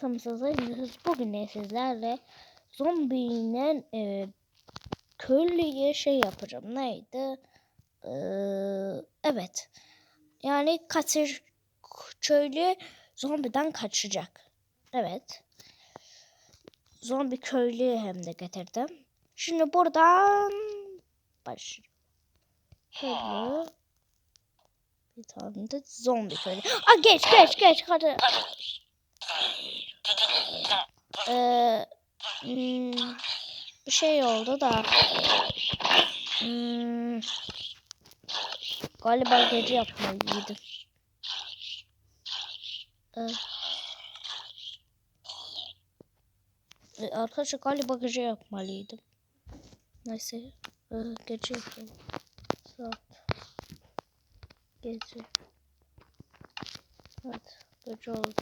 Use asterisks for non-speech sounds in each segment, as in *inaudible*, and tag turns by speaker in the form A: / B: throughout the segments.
A: tanıtımsızız. Bugün de sizlerle zombinin e, köylüye şey yapacağım. Neydi? Ee, evet. Yani kaçır köylü zombiden kaçacak. Evet. Zombi köylü hem de getirdim. Şimdi buradan baş. Köylü. Bir tane de zombi köylü. Aa geç geç geç hadi. Ee, hmm, bir şey oldu da. Hmm, galiba gece yapmalıydım. Ee, e, arkadaşlar galiba gece yapmalıydım. Neyse. Ee, gece yapalım. Saat. Gece. Evet. Gece oldu.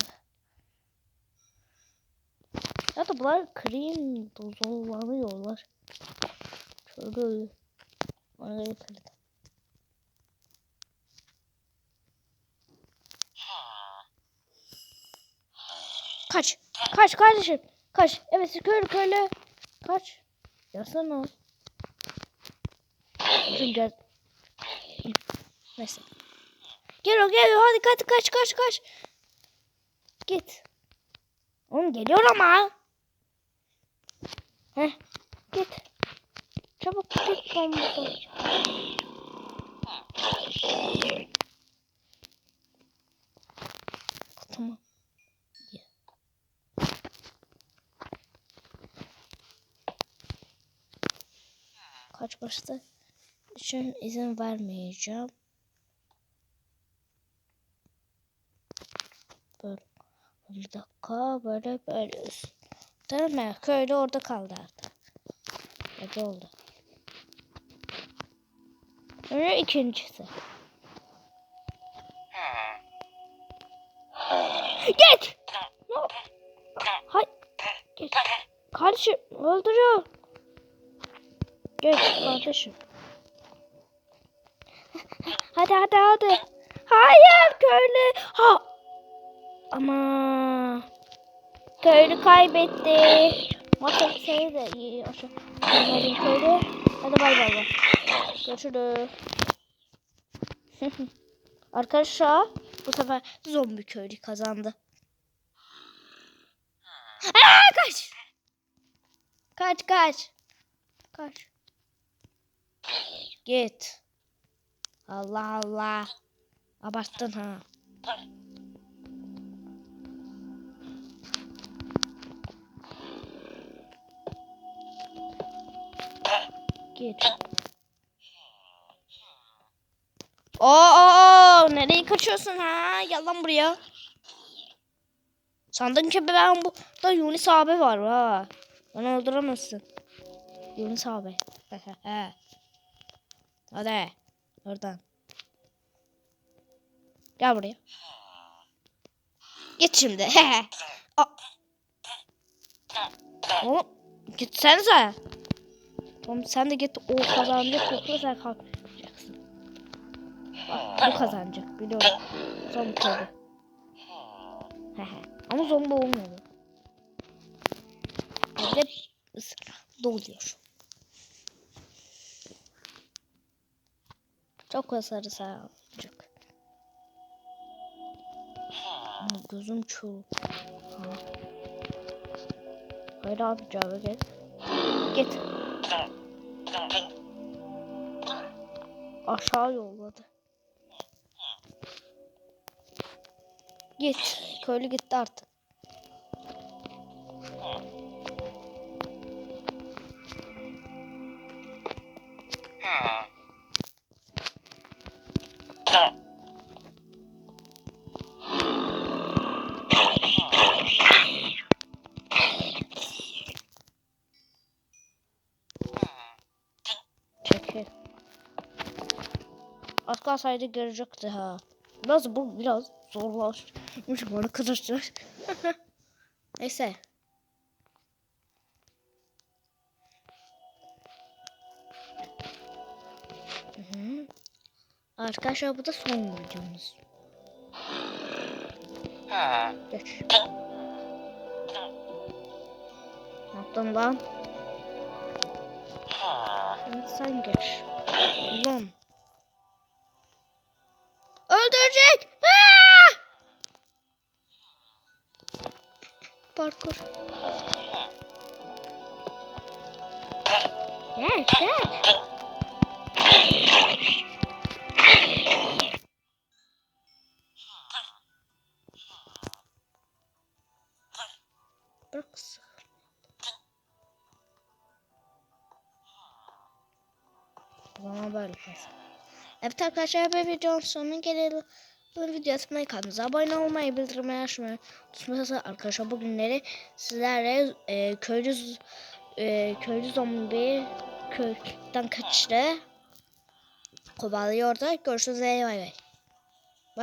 A: Ya da bunlar cream zorlanıyorlar. Şöyle öyle. Bana kırdı. Kaç. Kaç kardeşim. Kaç. Evet köylü köylü. Kaç. Yasana. Çünkü Neyse. Geliyor geliyor hadi kaç kaç kaç kaç. Git. Oğlum geliyor ama. Heh. Git. Çabuk git bomba. Tamam. Kaç başta için izin vermeyeceğim. Böyle. Bir dakika böyle böyle. Değil mi? Köylü orada kaldı artık. Öyle oldu. Sonra ikincisi. Geç! No. Hay. Geç. Kardeşim öldürüyor. Geç kardeşim. Hadi hadi hadi. Hayır köylü. Ha. Ama köylü kaybetti. Maçı şey de iyi. Köylü. Hadi bay bay. Görüşürüz. *laughs* Arkadaşlar bu sefer zombi köylü kazandı. Aa, kaç. Kaç kaç. Kaç. Git. Allah Allah. Abarttın ha. Git. Oo, nereye kaçıyorsun ha? Gel lan buraya. Sandın ki ben bu da Yunus abi var ha. Beni öldüremezsin. Yunus abi. *laughs* Hadi. Oradan. Gel buraya. Git şimdi. *laughs* Oğlum gitsenize. Tamam sen de git o kazanacak yoksa sen kalkacaksın. Bak bu kazanacak biliyorum. Zombi tabi. Ama zombi olmadı. Böyle doluyor. Çok hasarı sağlayacak. Gözüm. Ha. Hayır abi cevap gel. Git. Aşağı yolladı. Git. Köylü gitti artık. Az kalsaydı görecekti ha. Biraz bu biraz zorlaşmış bu arkadaşlar. *laughs* Neyse. Hı -hı. Arkadaşlar bu da son videomuz. Geç. yaptın lan? Şimdi sen geç. Lan. Öldürecek. Aa! Parkur. Gel gel. Bırak. Bana böyle kalsın. Evet arkadaşlar bir videonun sonuna gelelim. Bu video atmayı kanalımıza abone olmayı, bildirimleri açmayı unutmayın. Arkadaşlar bugünleri sizlerle e, köylü, e, köylü zombi kökten kaçtı. Kovalıyor da. Görüşürüz. Bay bay.